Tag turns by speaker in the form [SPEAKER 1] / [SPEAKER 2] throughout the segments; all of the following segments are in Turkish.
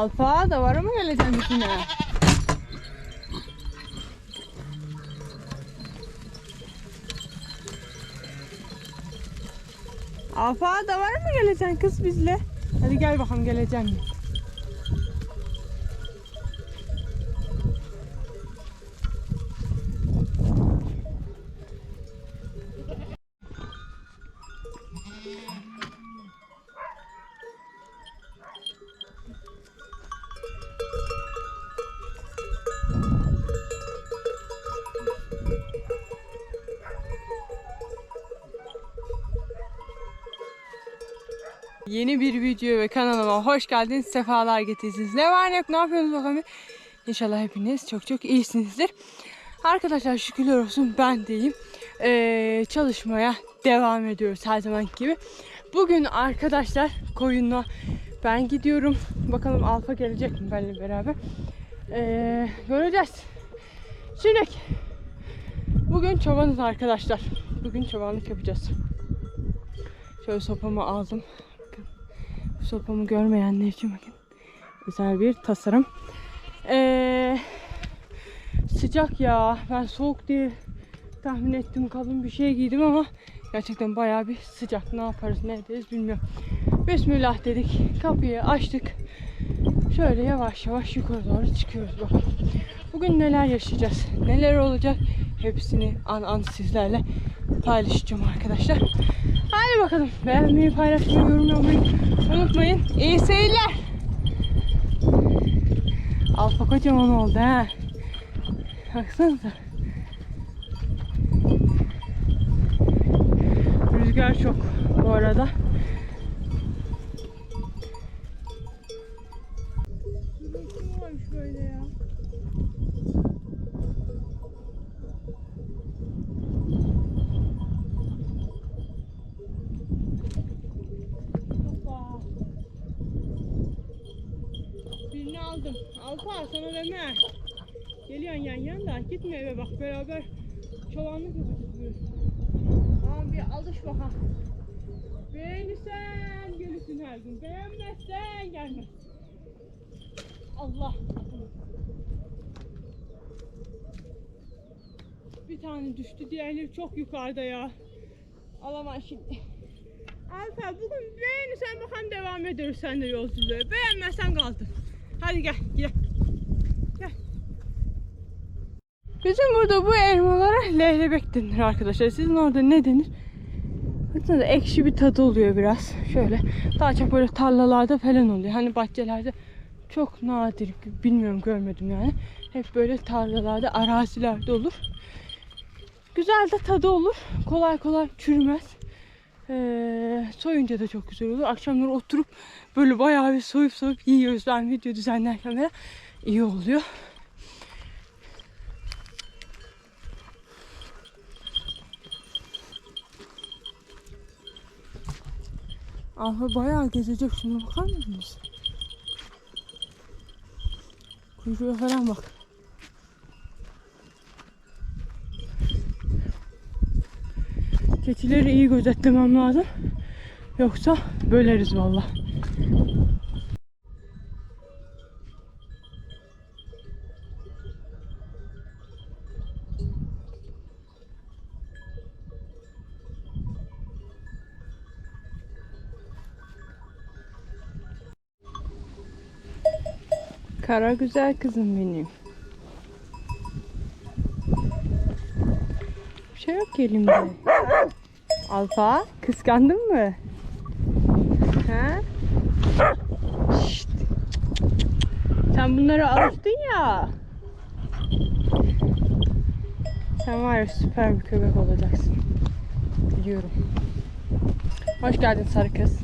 [SPEAKER 1] Alfa da var ama geleceksin üstüne. Alfa da var mı geleceksin kız bizle? Hadi gel bakalım geleceksin Yeni bir video ve kanalıma hoş geldiniz. Sefalar getirdiniz. Ne var ne yok ne yapıyorsunuz bakalım. İnşallah hepiniz çok çok iyisinizdir. Arkadaşlar şükürler olsun ben deyim. Ee, çalışmaya devam ediyoruz her zaman gibi. Bugün arkadaşlar koyunla ben gidiyorum. Bakalım Alfa gelecek mi benimle beraber. Ee, göreceğiz. Şimdi bugün çobanız arkadaşlar. Bugün çobanlık yapacağız. Şöyle sopamı aldım. Sopamı görmeyenler için bakın. Güzel bir tasarım. Ee, sıcak ya. Ben soğuk diye tahmin ettim. Kalın bir şey giydim ama gerçekten bayağı bir sıcak. Ne yaparız ne ederiz bilmiyorum. Bismillah dedik. Kapıyı açtık. Şöyle yavaş yavaş yukarı doğru çıkıyoruz bakalım. Bugün neler yaşayacağız? Neler olacak? Hepsini an an sizlerle paylaşacağım arkadaşlar. Hadi bakalım. Beğenmeyi, paylaşmayı, yorum yapmayı unutmayın. İyi seyirler. Alfa kocaman oldu ha. Baksanıza. Rüzgar çok bu arada. Aldım. Alfa sana deme. Geliyorsun yan yan da gitme eve bak beraber çobanlık yapacağız. Tamam bir alış bakalım. Beğenirsen gelirsin her gün. Beğenmezsen gelmez. Allah. Bir tane düştü. Diğerleri çok yukarıda ya. Alamam şimdi. Alfa bugün beğenirsen bakalım devam ediyoruz sen de yolculuğa. Beğenmezsen kaldın. Hadi gel gel. Gel. Bizim burada bu elmalara leylebek denir arkadaşlar. Sizin orada ne denir? Baksanıza ekşi bir tadı oluyor biraz. Şöyle daha çok böyle tarlalarda falan oluyor. Hani bahçelerde çok nadir bilmiyorum görmedim yani. Hep böyle tarlalarda, arazilerde olur. Güzel de tadı olur. Kolay kolay çürümez. Ee, soyunca da çok güzel olur. Akşamları oturup böyle bayağı bir soyup soyup yiyoruz. Ben video düzenlerken de iyi oluyor. Aha bayağı gezecek. Şuna bakar mısınız? Kuyruğa falan bak. Keçileri iyi gözetlemem lazım. Yoksa böleriz valla. Kara güzel kızım benim. Bir şey yok elimde. Alfa, kıskandın mı? Ha? Şşt. Sen bunlara alıştın ya. Sen var ya süper bir köpek olacaksın. Biliyorum. Hoş geldin sarı kız.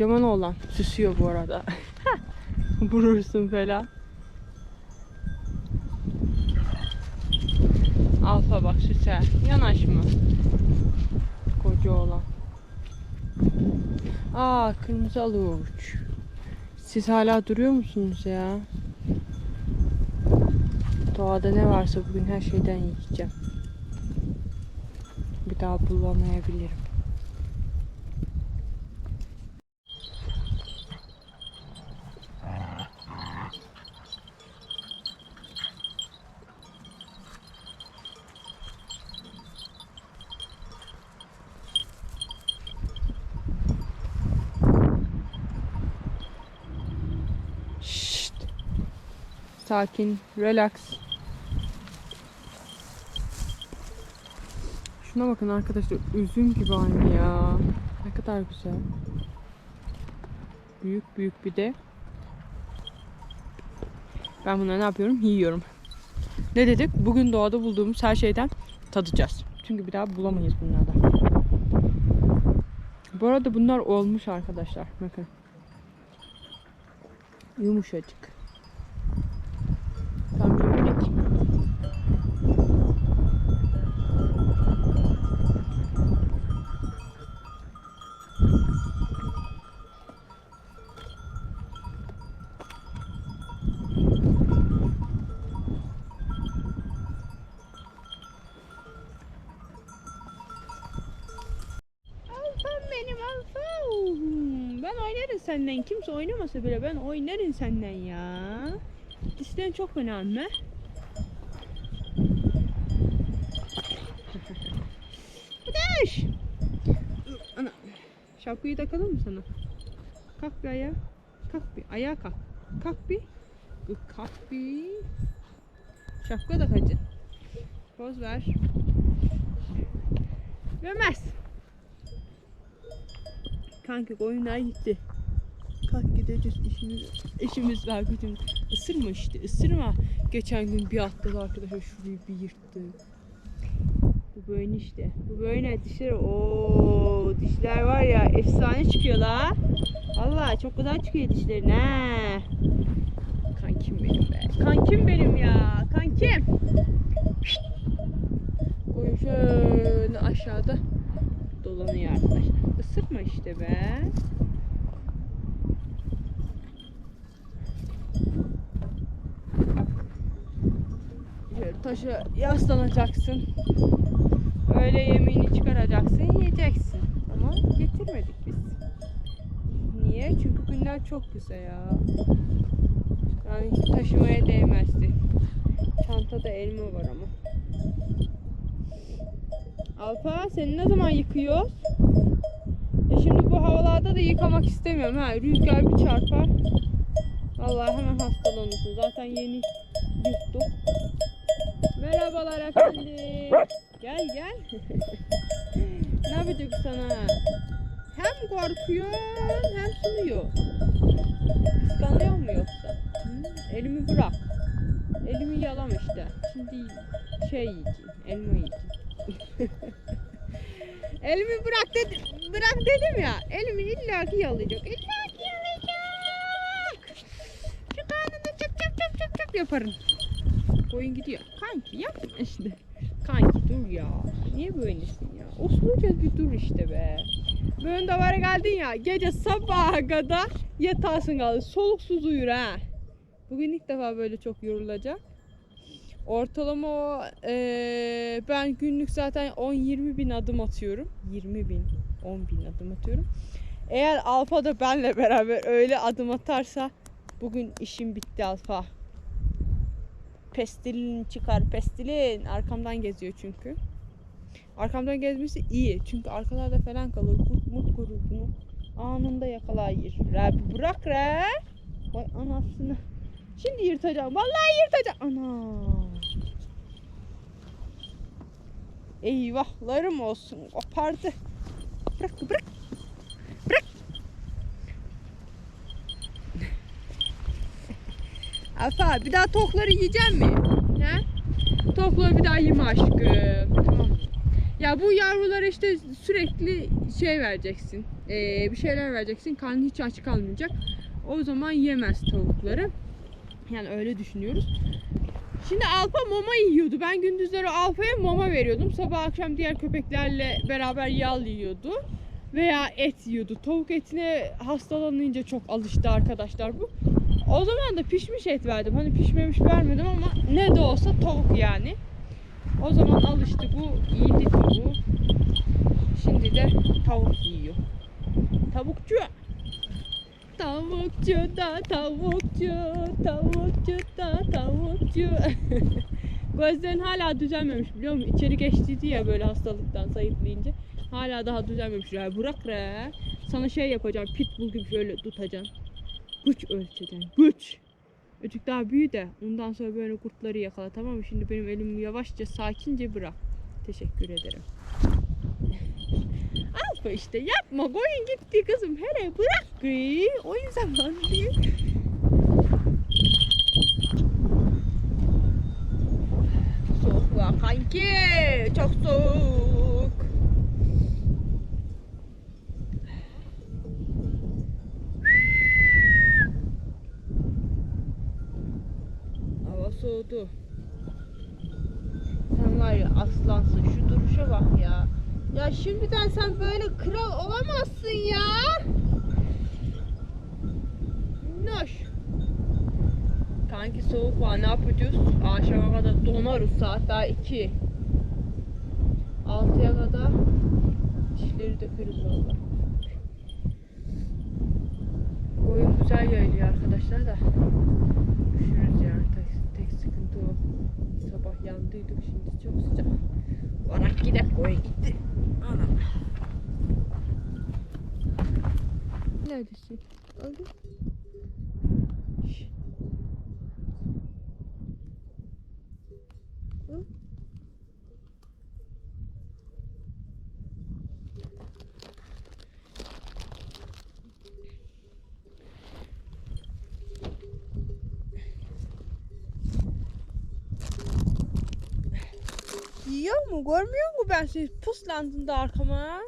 [SPEAKER 1] Kocaman oğlan. Süsüyor bu arada. Vurursun falan. Alfa bak süse. Yanaşma. Koca oğlan. Aa kırmızı aluç. Siz hala duruyor musunuz ya? Doğada ne varsa bugün her şeyden yiyeceğim. Bir daha bulamayabilirim. Şşt. Sakin, relax. Şuna bakın arkadaşlar, üzüm gibi aynı ya. Ne kadar güzel. Büyük büyük bir de. Ben bunları ne yapıyorum? Yiyorum. Ne dedik? Bugün doğada bulduğumuz her şeyden tadacağız. Çünkü bir daha bulamayız bunlardan. Bu arada bunlar olmuş arkadaşlar. Bakın. Yumuşacık. Tam bir minik. Alfam benim alfam. Ben oynarım senden. Kimse oynamasa bile ben oynarım senden ya. Dişlerin çok önemli. Ateş! Ana. Şapkayı takalım mı sana? Kalk bir ayağa. Kalk bir. Ayağa kalk. Kalk bir. Kalk bir. Şapka da hacı. Poz ver. Vermez. Kanka oyunlar gitti. Kalk gideceğiz işimiz, işimiz var gücümüz. Isırma işte ısırma. Geçen gün bir atladı arkadaşlar şurayı bir yırttı. Bu böyle işte. Bu böyle dişler. Oo dişler var ya efsane çıkıyor la. Allah çok güzel çıkıyor dişlerin ha. Kankim benim be. Kankim benim ya. Kankim. Koyun şöyle aşağıda dolanıyor arkadaşlar. Isırma işte be. Taşa yaslanacaksın. Öyle yemeğini çıkaracaksın, yiyeceksin. Ama getirmedik biz. Niye? Çünkü günler çok kısa ya. Yani hiç taşımaya değmezdi. Çantada elma var ama. Alfa seni ne zaman yıkıyoruz? Ya şimdi bu havalarda da yıkamak istemiyorum ha. Rüzgar bir çarpar. Vallahi hemen hastalanırsın. Zaten yeni yuttuk. Merhabalar efendim. Gel gel. ne yapacak sana? Hem korkuyor hem sunuyor. Kıskanıyor mu yoksa? Hı? Elimi bırak. Elimi yalam işte. Şimdi şey yiyeceğim. Elma yiyeceğim. Elimi bırak dedim. Bırak dedim ya. Elimi illaki yalayacak. İllaki yalayacak. Şu karnını çap çap çap çap yaparım. Koyun gidiyor. Kanki yapma işte. Kanki dur ya. Niye böylesin ya? Usluca bir dur işte be. Böyle davara geldin ya. Gece sabaha kadar yatarsın kalır. Soluksuz uyur ha. Bugün ilk defa böyle çok yorulacak. Ortalama o, eee, ben günlük zaten 10-20 bin adım atıyorum. 20 bin, 10 bin adım atıyorum. Eğer Alfa da benle beraber öyle adım atarsa bugün işim bitti Alfa. Pestilin çıkar pestilin. Arkamdan geziyor çünkü. Arkamdan gezmesi iyi. Çünkü arkalarda falan kalır. Kurt mut kurur bunu. Anında yakalayır. Rabbi bırak re. Vay anasını. Şimdi yırtacağım. Vallahi yırtacağım. Ana. Eyvahlarım olsun. Kopardı. Bırak bırak. Alfa bir daha tavukları yiyecek mi? He? Tavukları bir daha yeme aşkım. Tamam? Ya bu yavrulara işte sürekli şey vereceksin. Ee, bir şeyler vereceksin. Karnı hiç aç kalmayacak. O zaman yemez tavukları. Yani öyle düşünüyoruz. Şimdi Alpa mama yiyordu. Ben gündüzleri Alpa'ya mama veriyordum. Sabah akşam diğer köpeklerle beraber yal yiyordu. Veya et yiyordu. Tavuk etine hastalanınca çok alıştı arkadaşlar bu. O zaman da pişmiş et verdim. Hani pişmemiş vermedim ama ne de olsa tavuk yani. O zaman alıştı bu. iyiydi tavuğu. Şimdi de tavuk yiyor. Tavukçu. Tavukçu da tavukçu, tavukçu da tavukçu. Gözlerin hala düzelmemiş biliyor musun? İçeri geçtiydi ya böyle hastalıktan zayıflayınca. Hala daha düzelmemiş. Ya bırak re. Sana şey yapacağım. Pitbull gibi şöyle tutacaksın. Güç ölçeceksin. Güç. Öcük daha büyü de ondan sonra böyle kurtları yakala tamam mı? Şimdi benim elimi yavaşça sakince bırak. Teşekkür ederim. Alfa işte yapma koyun gitti kızım hele bırak gı. Oyun zamanı değil. Soğuk var kanki çok soğuk. Hava soğudu. Sen var ya aslansın şu duruşa bak ya. Ya şimdiden sen böyle kral olamazsın ya. Noş. Kanki soğuk var ne yapacağız? Akşama kadar donarız saat daha 2. 6'ya kadar dişleri dökeriz valla. Koyun güzel yayılıyor arkadaşlar da. Üşürüz yani tek, tek sıkıntı o. Sabah yandıydık şimdi çok sıcak. Varak gidek koyun gitti. Ana. Neredesin? Aldın. Görmüyor mu ben seni? Puslandın da arkama.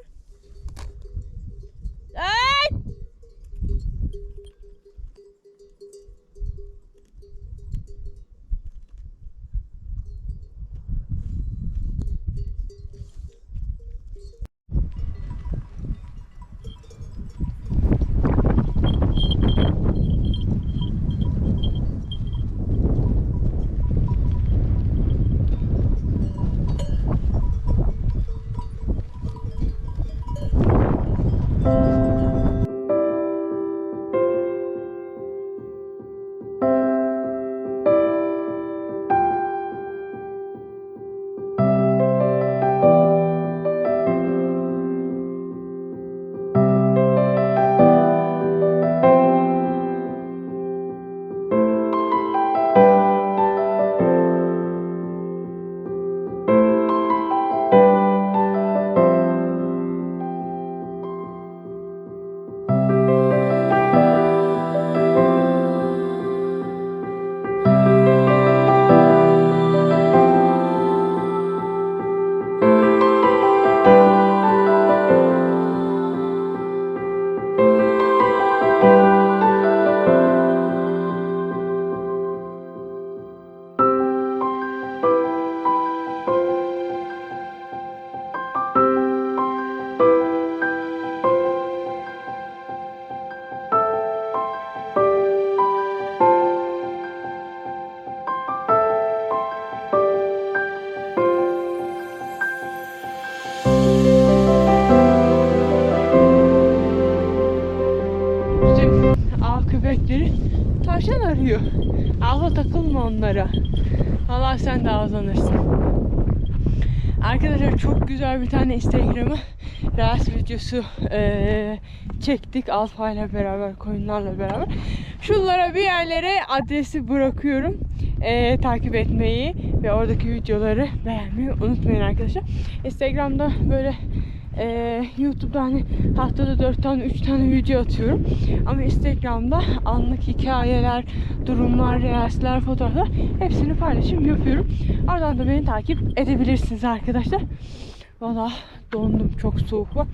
[SPEAKER 1] Tane Instagram'a Reels videosu eee, çektik Alfa ile beraber, koyunlarla beraber. Şunlara bir yerlere adresi bırakıyorum. Eee, takip etmeyi ve oradaki videoları beğenmeyi unutmayın arkadaşlar. Instagram'da böyle Ee, YouTube'da hani haftada 4 tane 3 tane video atıyorum. Ama Instagram'da anlık hikayeler, durumlar, reelsler, fotoğraflar hepsini paylaşım yapıyorum. Oradan da beni takip edebilirsiniz arkadaşlar. Valla dondum çok soğuk var.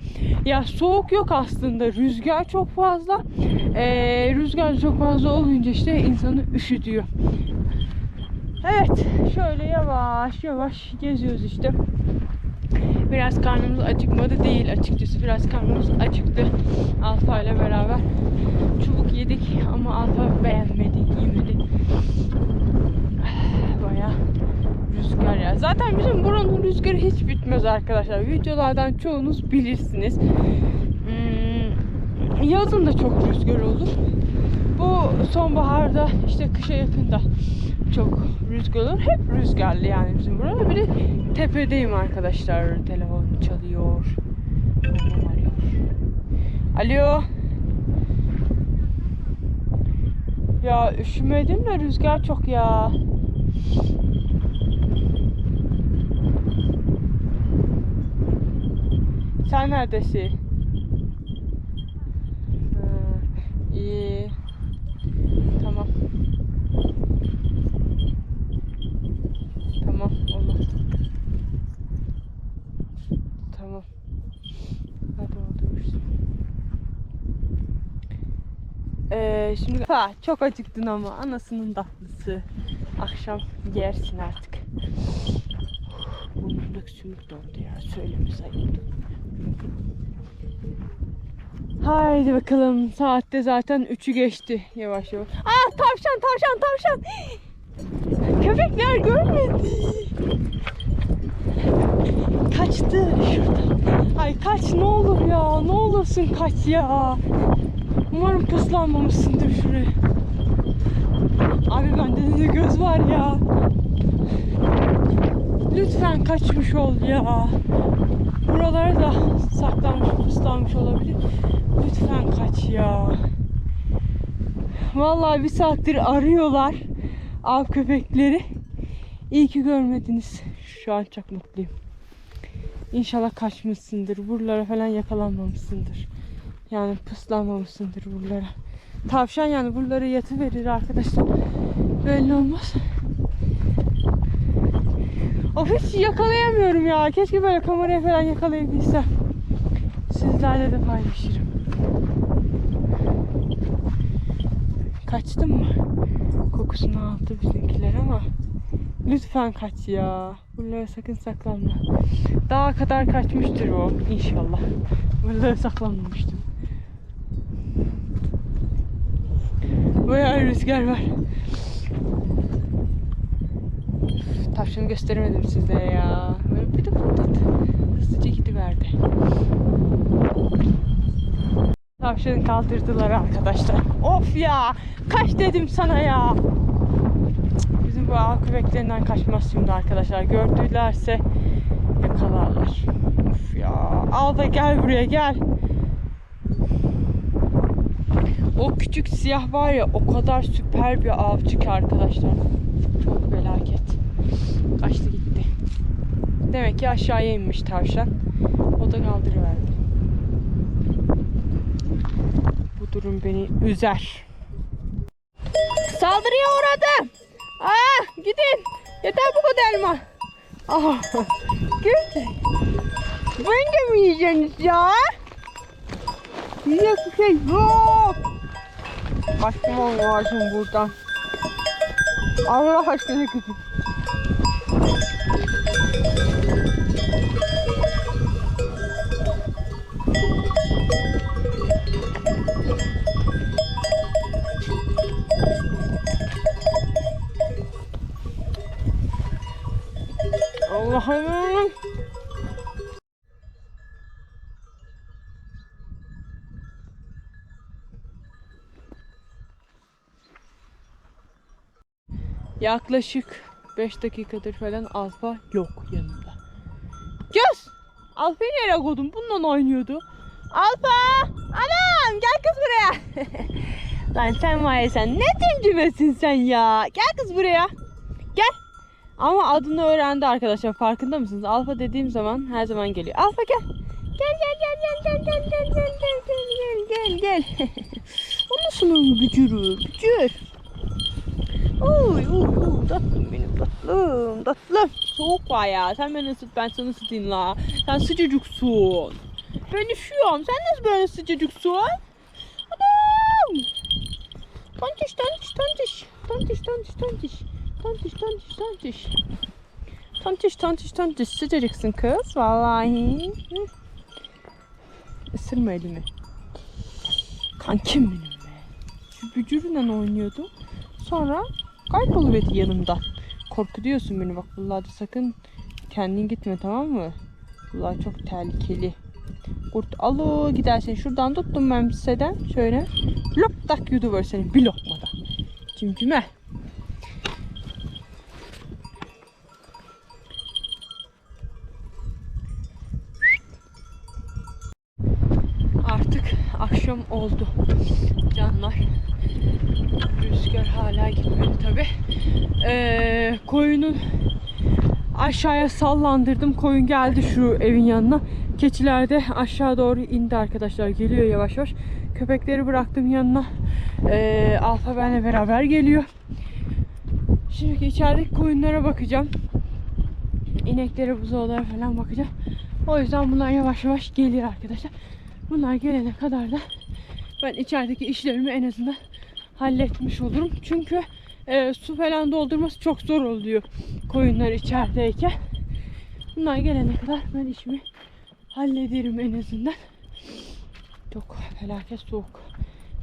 [SPEAKER 1] Ya soğuk yok aslında. Rüzgar çok fazla. Ee, rüzgar çok fazla olunca işte insanı üşütüyor. Evet şöyle yavaş yavaş geziyoruz işte. Biraz karnımız acıkmadı değil açıkçası. Biraz karnımız acıktı. Alfa ile beraber çubuk yedik ama Alfa beğenmedi, yemedi. Rüzgar ya. Zaten bizim buranın rüzgarı hiç bitmez arkadaşlar. Videolardan çoğunuz bilirsiniz. Hmm, yazın da çok rüzgar olur. Bu sonbaharda işte kışa yakın da çok rüzgar olur. Hep rüzgarlı yani bizim burada. Bir de tepedeyim arkadaşlar. Telefon çalıyor. Alo. Ya üşümedim de rüzgar çok ya. Sen neredesin? Ha, iyi. Tamam. Tamam olur. Tamam. Hadi oturursun. Ee, şimdi ha, çok acıktın ama anasının tatlısı. Akşam yersin artık. Burnumdaki sümük dondu ya. Söylemesi ayıptı. Haydi bakalım. Saatte zaten 3'ü geçti. Yavaş yavaş. Aa tavşan tavşan tavşan. Köpekler görmedi. Kaçtı şuradan. Ay kaç ne olur ya. Ne olursun kaç ya. Umarım puslanmamışsındır şuraya. Abi bende de göz var ya. Lütfen kaçmış ol ya. Buralara da saklanmış, puslanmış olabilir. Lütfen kaç ya. Vallahi bir saattir arıyorlar av köpekleri. İyi ki görmediniz. Şu an çok mutluyum. İnşallah kaçmışsındır. Buralara falan yakalanmamışsındır. Yani pıslanmamışsındır buralara. Tavşan yani buralara yatıverir arkadaşlar. Belli olmaz. Of hiç yakalayamıyorum ya. Keşke böyle kameraya falan yakalayabilsem. Sizlerle de paylaşırım. Kaçtım mı? Kokusunu aldı bizimkiler ama lütfen kaç ya. Buralara sakın saklanma. Daha kadar kaçmıştır o inşallah. Buralara saklanmamıştır. Bayağı rüzgar var. Tavşanı gösteremedim size ya. Böyle bir de. Hızlıca gidiverdi. Tavşanı kaldırdılar arkadaşlar. Of ya! Kaç dedim sana ya! Bizim bu av köpeklerinden kaçmaz şimdi arkadaşlar. Gördülerse yakalarlar. Of ya! Al da gel buraya gel. O küçük siyah var ya o kadar süper bir avcı ki arkadaşlar. Çok felaket. Kaçtı gitti. Demek ki aşağıya inmiş tavşan. O da kaldırıverdi. Bu durum beni üzer. Saldırıya uğradım. Ah gidin. Yeter bu kadar mı? Ah. Git. Ben de mi yiyeceksiniz ya? Yiyecek bir şey yok. Kaçmam lazım buradan. Allah aşkına gidin. Allah'ım. Yaklaşık 5 dakikadır falan Alfa yok yanımda. Göz! Alfa'yı nereye koydun? Bununla oynuyordu. Alfa! Anam! Gel kız buraya. Lan sen var ya sen ne tecrübesin sen ya. Gel kız buraya. Gel. Ama adını öğrendi arkadaşlar. Farkında mısınız? Alfa dediğim zaman her zaman geliyor. Alfa gel. Gel gel gel gel gel gel gel gel gel gel gel gel. o nasıl onun bücürü? Bücür. Oy oy oy tatlım benim tatlım tatlım. Soğuk var ya sen beni ısıt ben sana ısıtayım la. Sen sıcacıksın. Ben üşüyorum sen nasıl böyle sıcacıksın? Anam. Tontiş tontiş tontiş. Tontiş tontiş tontiş. Tontiş tontiş tontiş. Tontiş tontiş tontiş sıcacıksın kız vallahi. Isırma elimi. Kankim benim be. Şu bücürüyle oynuyordum. Sonra kayboluverdi yanımdan. Korkutuyorsun beni bak buralarda sakın kendin gitme tamam mı? Bunlar çok tehlikeli. Kurt alo gidersen şuradan tuttum ben seden şöyle lop tak yuduver seni bir lokmada. Cimcime. Artık akşam oldu canlar. Rüzgar hala gitmedi tabi. Ee, koyunun aşağıya sallandırdım. Koyun geldi şu evin yanına. Keçiler de aşağı doğru indi arkadaşlar. Geliyor yavaş yavaş. Köpekleri bıraktım yanına. Ee, Alfa benle beraber geliyor. Şimdi içerideki koyunlara bakacağım. İneklere, buzağlara falan bakacağım. O yüzden bunlar yavaş yavaş geliyor arkadaşlar. Bunlar gelene kadar da ben içerideki işlerimi en azından halletmiş olurum. Çünkü e, su falan doldurması çok zor oluyor koyunlar içerideyken. Bunlar gelene kadar ben işimi hallederim en azından. Çok felaket soğuk.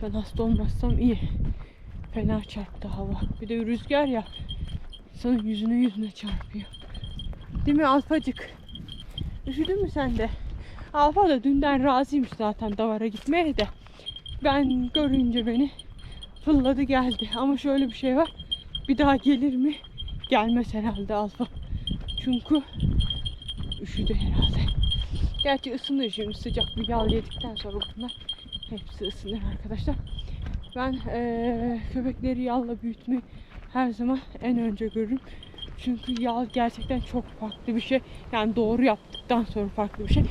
[SPEAKER 1] Ben hasta olmazsam iyi. Fena çarptı hava. Bir de rüzgar ya. İnsanın yüzüne yüzüne çarpıyor. Değil mi Alfacık? Üşüdün mü sen de? Alfa da dünden razıymış zaten davara gitmeye de. Ben görünce beni fırladı geldi. Ama şöyle bir şey var. Bir daha gelir mi? Gelmez herhalde Alfa. Çünkü üşüdü herhalde. Gerçi ısınır şimdi sıcak bir yağ yedikten sonra bunlar hepsi ısınır arkadaşlar. Ben eee, köpekleri yağla büyütmeyi her zaman en önce görürüm. Çünkü yağ gerçekten çok farklı bir şey. Yani doğru yaptıktan sonra farklı bir şey.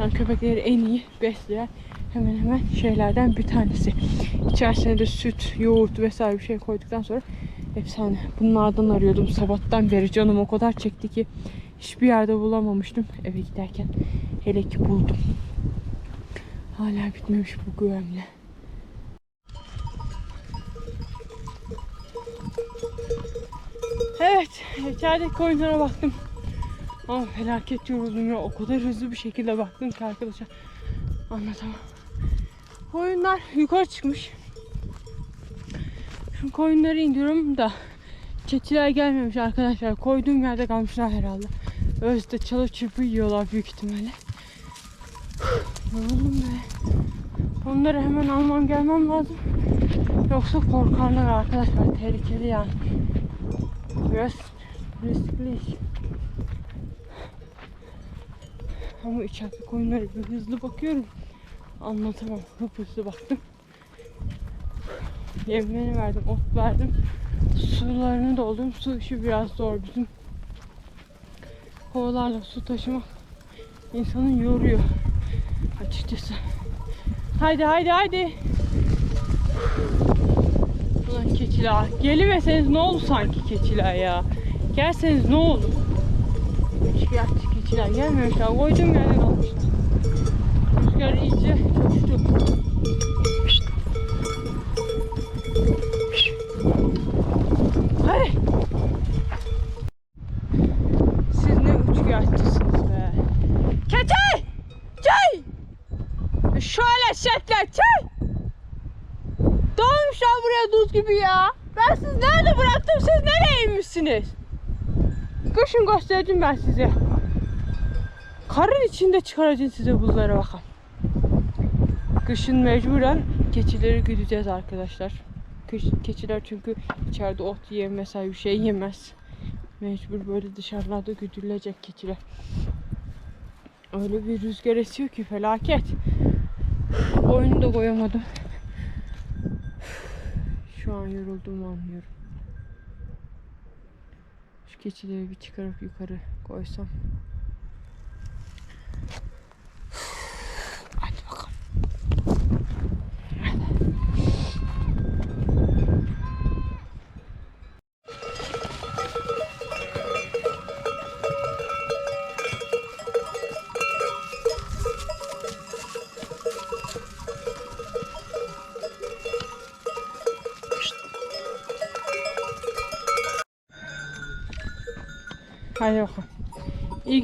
[SPEAKER 1] Yani köpekleri en iyi besleyen hemen hemen şeylerden bir tanesi. İçerisine de süt, yoğurt vesaire bir şey koyduktan sonra efsane. Bunlardan arıyordum sabahtan beri canım o kadar çekti ki hiçbir yerde bulamamıştım eve giderken. Hele ki buldum. Hala bitmemiş bu güvemle. Evet, içerideki koyunlara baktım. Ama felaket yoruldum ya. O kadar hızlı bir şekilde baktım ki arkadaşlar. Anlatamam. Koyunlar yukarı çıkmış. Şu koyunları indiriyorum da keçiler gelmemiş arkadaşlar. Koyduğum yerde kalmışlar herhalde. Özde çalı çırpı yiyorlar büyük ihtimalle. Yoruldum be. Onları hemen almam gelmem lazım. Yoksa korkarlar arkadaşlar. Tehlikeli yani. Biraz riskli iş. Ama içeride koyunlara hızlı bakıyorum. Anlatamam. Hıp hızlı baktım. Yemlerini verdim, ot verdim. Sularını doldurdum. Su işi biraz zor bizim. Kovalarla su taşımak insanı yoruyor. Açıkçası. Haydi haydi haydi. Ulan keçiler. Geliveseniz ne oldu sanki keçiler ya. Gelseniz ne oldu? Şikayetçi keçiler gelmemişler. Koyduğum yerde kalmışlar. Rüzgar iyice coştu. Siz ne üçkağıtçısınız be. Keçi! Çay! Şöyle şekler çay! Dolmuşlar buraya duz gibi ya. Ben sizi nerede bıraktım siz nereye inmişsiniz? Kışın göstereceğim ben size. Karın içinde çıkaracağım size buzlara bakın. Kışın mecburen keçileri güdeceğiz arkadaşlar. Kış, keçiler çünkü içeride ot mesela bir şey yemez. Mecbur böyle dışarılarda güdülecek keçiler. Öyle bir rüzgar esiyor ki felaket. Oyunu da koyamadım. Şu an yorulduğumu anlıyorum. Şu keçileri bir çıkarıp yukarı koysam.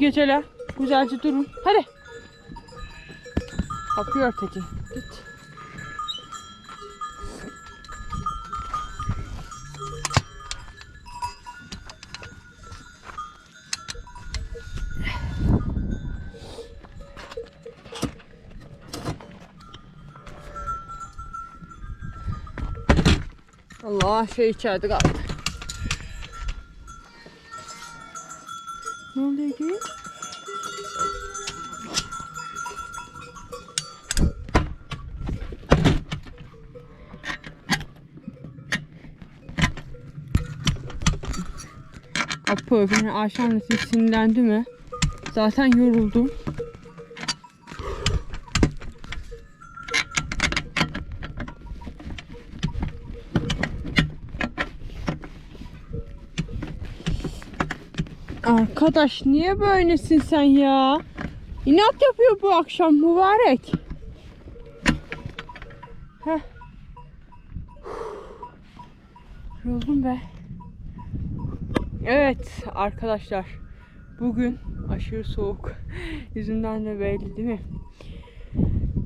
[SPEAKER 1] Geceler. Güzelce durun. Hadi. Kapıyı örteceksin. Git. Allah şey içeride kaldı. Ne oluyor ki? Kapı beni akşam sinirlendi mi? Zaten yoruldum. Arkadaş niye böylesin sen ya? İnat yapıyor bu akşam mübarek. Heh. Yoruldum be. Evet arkadaşlar. Bugün aşırı soğuk. Yüzümden de belli değil mi?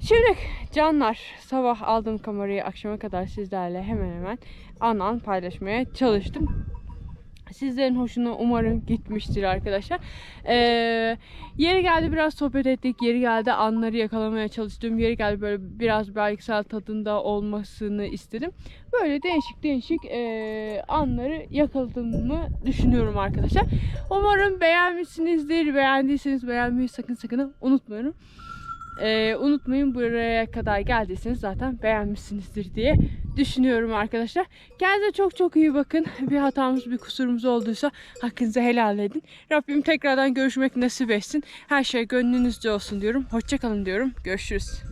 [SPEAKER 1] Şimdi canlar sabah aldığım kamerayı akşama kadar sizlerle hemen hemen an an paylaşmaya çalıştım. Sizlerin hoşuna umarım gitmiştir arkadaşlar. Ee, yeri geldi biraz sohbet ettik. Yeri geldi anları yakalamaya çalıştım. Yeri geldi böyle biraz belgesel tadında olmasını istedim. Böyle değişik değişik ee, anları yakaladığımı düşünüyorum arkadaşlar. Umarım beğenmişsinizdir. Beğendiyseniz beğenmeyi sakın sakın unutmayın. Ee, unutmayın buraya kadar geldiyseniz zaten beğenmişsinizdir diye düşünüyorum arkadaşlar. Kendinize çok çok iyi bakın. Bir hatamız bir kusurumuz olduysa hakkınızı helal edin. Rabbim tekrardan görüşmek nasip etsin. Her şey gönlünüzce olsun diyorum. Hoşçakalın diyorum. Görüşürüz.